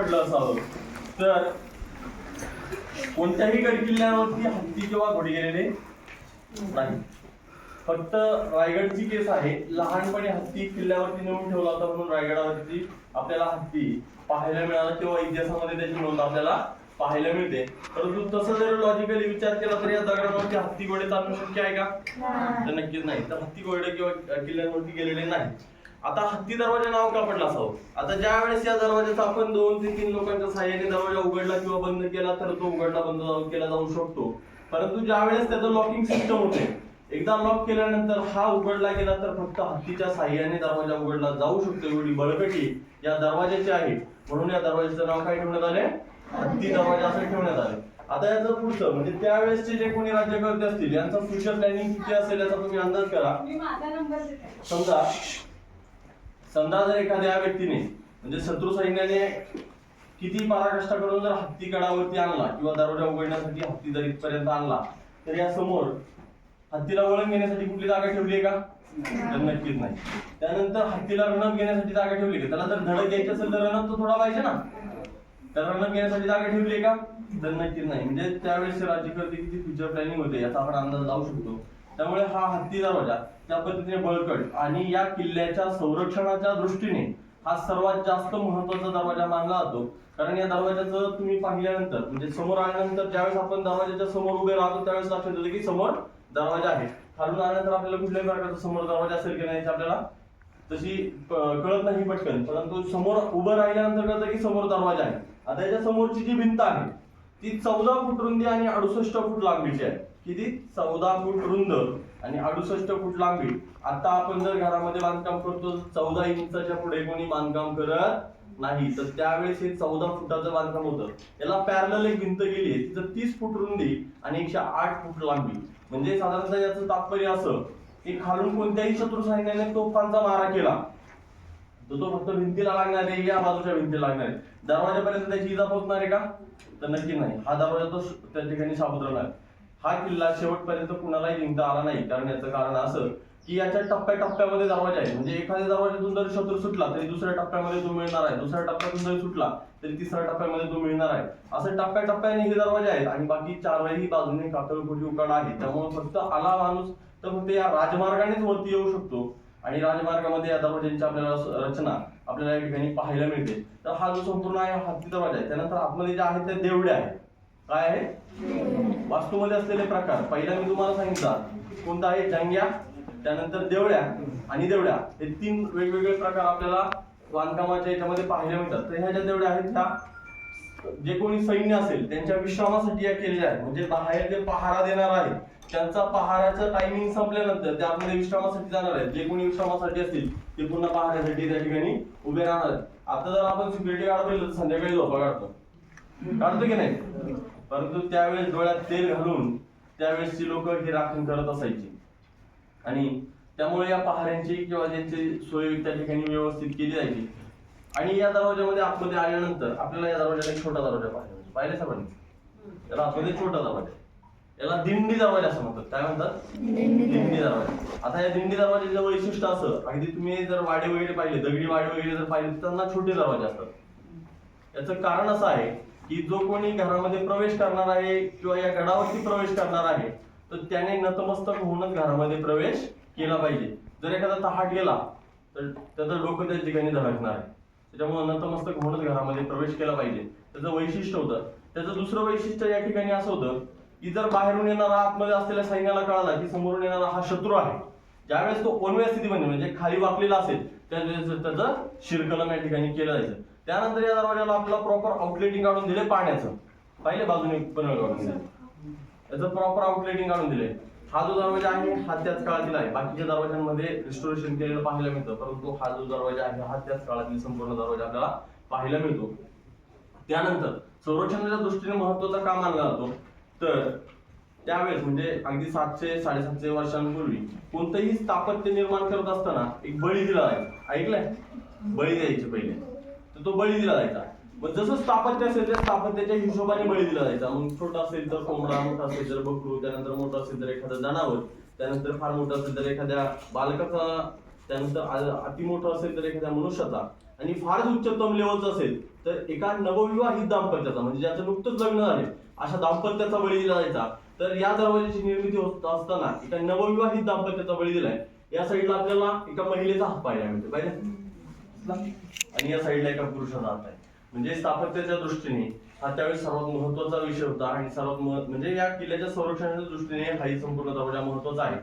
पडलं असावं. तर कोणत्याही गड किल्ल्यावरती हत्ती किंवा घोडे गेलेले नाही. फक्त रायगडची केस आहे. लहानपणी हत्ती किल्ल्यावरती नेऊन ठेवला होता म्हणून रायगडावरती आपल्याला हत्ती पाहायला मिळाला किंवा इतिहासामध्ये त्याची नोंद आपल्याला पाहायला मिळते. परंतु तसं जर लॉजिकली विचार केला तर या दगडावरती हत्ती घोडे चालणं शक्य आहे का? तर नक्कीच नाही. तर हत्ती घोडे किंवा किल्ल्यांवरती गेलेले नाही. आता हत्ती दरवाजा नाव का पडला असावं आता ज्या वेळेस या दरवाजाचा आपण दोन ते तीन लोकांच्या सहाय्याने दरवाजा उघडला किंवा बंद केला तर तो उघडला बंद केला जाऊ शकतो. परंतु ज्या वेळेस त्याचं लॉकिंग सिस्टम होते एकदा लॉक केल्यानंतर हा उघडला गेला तर फक्त हत्तीच्या साह्याने दरवाजा उघडला जाऊ शकतो एवढी बळकटी या दरवाजाची आहे. म्हणून या दरवाजाचं नाव काय ठेवण्यात आले हत्ती दरवाजा असं ठेवण्यात आले आता याचं पुढचं म्हणजे त्यावेळेसचे जे कोणी राज्यकर्ते असतील यांचं फ्युचर प्लॅनिंग किती असेल याचा तुम्ही अंदाज करा. समजा समजा जर एखाद्या व्यक्तीने म्हणजे शत्रू सैन्याने किती पराकष्ट करून जर हत्ती गडावरती आणला किंवा दरवाजा उघडण्यासाठी हत्ती जर इथपर्यंत आणला तर या समोर हत्तीला वळण घेण्यासाठी कुठली जागा ठेवली आहे का? तर नक्कीच नाही. त्यानंतर हत्तीला रणक घेण्यासाठी जागा ठेवली का? त्याला जर धडक घ्यायची असेल तर रणक तो थोडा पाहिजे ना. तर रणक घेण्यासाठी जागा ठेवली आहे का? तर नक्कीच नाही. म्हणजे त्यावेळेस राज्यकर्ते किती फ्युचर प्लॅनिंग होते याचा आपण अंदाज लावू शकतो. त्यामुळे हा हत्ती दरवाजा त्या पद्धतीने बळकट आणि या किल्ल्याच्या संरक्षणाच्या दृष्टीने हा सर्वात जास्त महत्त्वाचा दरवाजा मानला जातो. कारण या दरवाजाचं तुम्ही पाहिल्यानंतर म्हणजे समोर आल्यानंतर ज्यावेळेस आपण दरवाजाच्या समोर उभे राहतो त्यावेळेस लक्षात येतं की समोर दरवाजा आहे. खालून आल्यानंतर आपल्याला कुठल्याही प्रकारचा समोर दरवाजा असेल की नाही आपल्याला तशी कळत नाही पटकन. परंतु समोर उभं राहिल्यानंतर कळतं की समोर दरवाजा आहे. आता याच्या समोरची जी भिंत आहे ती चौदा फूट रुंदी आणि अडुसष्ट फूट लांबीची आहे. किती? चौदा फूट रुंद आणि अडुसष्ट फूट लांबी. आता आपण जर घरामध्ये बांधकाम करतो चौदा इंचाच्या पुढे कोणी बांधकाम करत नाही. तर त्यावेळेस हे चौदा फुटाचं बांधकाम होतं. याला पॅरल एक भिंत गेली आहे. तिथं तीस फूट रुंदी आणि एकशे आठ फूट लांबी. म्हणजे साधारणतः याचं तात्पर्य असं की खालून कोणत्याही शत्रू सैन्याने तोफांचा मारा केला. तर तो फक्त भिंतीला लागणार आहे या बाजूच्या भिंतीला लागणार आहे. दरवाजापर्यंत त्याची इजा पोहोचणार आहे का? तर नक्की नाही. हा दरवाजा तो त्या ठिकाणी सापडणार राहणार हा किल्ला शेवटपर्यंत कुणालाही जिंकता आला नाही. कारण याचं कारण असं की याच्या टप्प्या टप्प्यामध्ये दरवाजा आहे. म्हणजे एखाद्या दरवाजातून जर शत्रू सुटला तरी दुसऱ्या टप्प्यामध्ये तो मिळणार आहे. दुसऱ्या टप्प्यातून जरी सुटला तरी तिसऱ्या टप्प्यामध्ये तो मिळणार आहे. असं टप्प्या टप्प्याने हे दरवाजे आहेत आणि बाकी चारही बाजूने कातळखोटी उकाड आहे. त्यामुळे फक्त आला माणूस तर फक्त या राजमार्गानेच वरती येऊ शकतो. आणि राजमार्गामध्ये या दरवाज्यांची आपल्याला रचना आपल्याला या ठिकाणी पाहायला मिळते. तर हा जो संपूर्ण आहे हा हत्ती दरवाजा आहे? त्यानंतर आतमध्ये जे आहेत ते देवड्या आहेत. काय आहे? वास्तूमध्ये असलेले प्रकार. पहिला मी तुम्हाला सांगितला. कोणता आहे? जंग्या त्यानंतर देवळ्या आणि देवड्या हे तीन वेगवेगळे प्रकार आपल्याला बांधकामाच्या याच्यामध्ये पाहायला मिळतात. तर ह्या ज्या देवड्या आहेत त्या जे कोणी सैन्य असेल त्यांच्या विश्रामासाठी या केलेल्या आहेत. म्हणजे बाहेर जे पहारा देणार आहे त्यांचा पहाराचं टायमिंग संपल्यानंतर ते आतमध्ये विश्रामासाठी जाणार आहेत. जे कोणी विश्रामासाठी असतील ते पुन्हा पहाऱ्यासाठी त्या ठिकाणी उभे राहणार आहेत. आता जर आपण सिक्युरिटी गार्ड पाहिलं तर संध्याकाळी झोपा काढतो. काढतो की नाही? परंतु त्यावेळेस डोळ्यात तेल घालून त्यावेळेसची लोक ही राखण करत असायची. आणि त्यामुळे या पहाऱ्यांची किंवा ज्यांची सोय त्या ठिकाणी व्यवस्थित केली जायची. आणि या दरवाजामध्ये आतमध्ये आल्यानंतर आपल्याला या दरवाजाला एक छोटा दरवाजा पाहिजे म्हणजे पाहिले सर्वांनी त्याला आतमध्ये छोटा दरवाजा. याला दिंडी दरवाजा असं म्हणतात. काय म्हणतात? दिंडी दरवाजा. आता या दिंडी दरवाजाचं वैशिष्ट्य असं अगदी तुम्ही जर वाडे वगैरे पाहिले दगडी वाडे वगैरे जर पाहिले त्यांना छोटे दरवाजे असतात. याचं कारण असं आहे की जो कोणी घरामध्ये प्रवेश करणार आहे किंवा या गडावरती प्रवेश करणार आहे तर त्याने नतमस्तक होऊनच घरामध्ये प्रवेश केला पाहिजे. जर एखादा तहाट गेला तर त्याचं डोकं त्या ठिकाणी धडकणार आहे. त्याच्यामुळे नतमस्तक होऊनच घरामध्ये प्रवेश केला पाहिजे. त्याचं वैशिष्ट्य होतं. त्याचं दुसरं वैशिष्ट्य या ठिकाणी असं होतं की जर बाहेरून येणारा आतमध्ये असलेल्या सैन्याला कळाला की समोरून येणारा हा शत्रू आहे ज्यावेळेस तो ओनव्या स्थितीमध्ये म्हणजे, म्हणजे खाली वाकलेला असेल त्यावेळेस त्याचं शिरकलम या ठिकाणी केलं जायचं. त्यानंतर या दरवाजाला आपल्याला प्रॉपर आउटलेटिंग काढून दिले पाण्याचं. पाहिले बाजूने पनळ काढून दिले प्रॉपर आउटलेटिंग काढून दिले हा जो दरवाजा आहे हा त्याच काळातील आहे. बाकीच्या दरवाजांमध्ये रिस्टोरेशन केलेलं पाहायला मिळतं. परंतु हा जो दरवाजा आहे हा त्याच काळातील संपूर्ण दरवाजा आपल्याला पाहायला मिळतो. त्यानंतर संरक्षणाच्या दृष्टीने महत्त्वाचा का मानला जातो? तर त्यावेळेस म्हणजे अगदी सातशे साडेसातशे वर्षांपूर्वी कोणतंही स्थापत्य निर्माण करत असताना एक बळी दिला जायचा. ऐकलंय? बळी द्यायचे पहिले. तर तो बळी दिला जायचा. मग जसं स्थापत्य असेल त्या स्थापत्याच्या हिशोबाने बळी दिला जायचा. मग छोटा असेल तर कोंबडा मोठा असेल तर बकरू त्यानंतर मोठा असेल तर एखादं जनावर त्यानंतर फार मोठं असेल तर एखाद्या बालकाचा त्यानंतर अति मोठा असेल तर एखाद्या मनुष्याचा आणि फारच उच्चतम लेवलचं असेल तर एका नवविवाहित दाम्पत्याचा म्हणजे ज्याचं नुकतंच लग्न झाले अशा दाम्पत्याचा बळी दिला जायचा. तर या दरवाजाची निर्मिती होत असताना एका नवविवाहित दाम्पत्याचा बळी दिलाय. या साईडला आपल्याला एका महिलेचा हात पाहायला मिळतो पाहिजे आणि या साईडला एका पुरुषाचा हात आहे. म्हणजे स्थापत्याच्या दृष्टीने हा त्यावेळेस सर्वात महत्त्वाचा विषय होता आणि सर्वात मह- म्हणजे या किल्ल्याच्या संरक्षणाच्या दृष्टीने हाही संपूर्ण दरवाजा महत्त्वाचा आहे.